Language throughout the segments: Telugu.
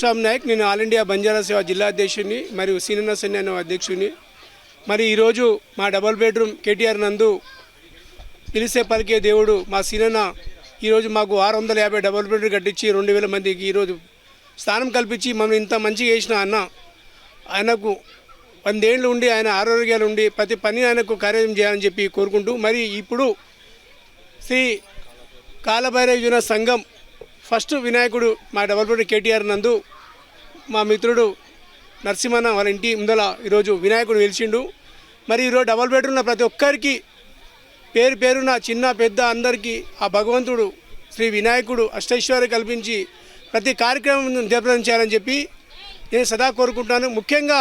శ్యామ్ నాయక్ నేను ఆల్ ఇండియా బంజారా సేవ జిల్లా అధ్యక్షుడిని మరియు సీనియర్ సైన్య అధ్యక్షుడిని. మరి ఈరోజు మా డబల్ బెడ్రూమ్ కేటీఆర్ నందు పిలిసే పలికే దేవుడు మా సీనన్న. ఈరోజు మాకు ఆరు వందల యాభై డబల్ బెడ్రూమ్ కట్టించి రెండు వేల మందికి ఈరోజు స్థానం కల్పించి మనం ఇంత మంచిగా చేసిన అన్న. ఆయనకు వందేళ్ళు ఉండి ఆయన ఆరోగ్యాలు ఉండి ప్రతి పని ఆయనకు కార్యం చేయాలని చెప్పి కోరుకుంటూ మరి ఇప్పుడు శ్రీ కాలభైరవ సంఘం ఫస్ట్ వినాయకుడు మా డబల్పూడి కేటీఆర్ నందు మా మిత్రుడు నరసింహన్న వాళ్ళ ఇంటి ముందల ఈరోజు వినాయకుడు వెలిచిండు మరి ఈరోజు డబల్ బెడ్రూమ్ ఉన్న ప్రతి ఒక్కరికి పేరు పేరున చిన్న పెద్ద అందరికీ ఆ భగవంతుడు శ్రీ వినాయకుడు అష్టైశ్వర్య కల్పించి ప్రతి కార్యక్రమం జయప్రదం చేయాలని చెప్పి నేను సదా కోరుకుంటాను ముఖ్యంగా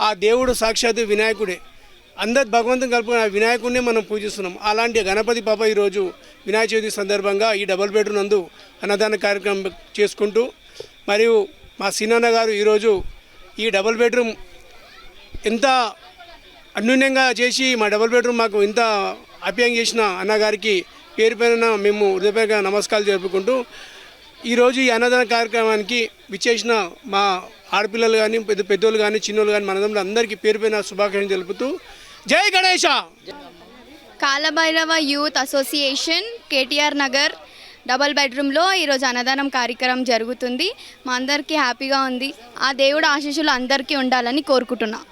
ఆ దేవుడు సాక్షాత్తు వినాయకుడే. అందరు భగవంతుని కలుపుకున్న వినాయకుడిని మనం పూజిస్తున్నాం. అలాంటి గణపతి బాబా ఈరోజు వినాయక చవితి సందర్భంగా ఈ డబుల్ బెడ్రూమ్ నందు అన్నదాన కార్యక్రమం చేసుకుంటూ మరియు మా సీనన్న గారు ఈరోజు ఈ డబుల్ బెడ్రూమ్ ఎంత అన్యూన్యంగా చేసి మా డబుల్ బెడ్రూమ్ మాకు ఇంత అప్యాయం చేసిన అన్నగారికి పేరు పైన మేము హృదయపూర్వక నమస్కారాలు జరుపుకుంటూ ఈరోజు ఈ అన్నదాన కార్యక్రమానికి విచ్చేసిన మా ఆడపిల్లలు కానీ పెద్ద పెద్దోళ్ళు కానీ చిన్నోళ్ళు కానీ మనదంలో అందరికీ పేరు పైన శుభాకాంక్షలు తెలుపుతూ జై Ganesh. Kalabhairava youth association KTR Nagar double బెడ్రూమ్లో ఈరోజు అన్నదానం కార్యక్రమం జరుగుతుంది. మా అందరికీ హ్యాపీగా ఉంది. ఆ దేవుడు ఆశీస్సులు అందరికీ ఉండాలని కోరుకుంటున్నాను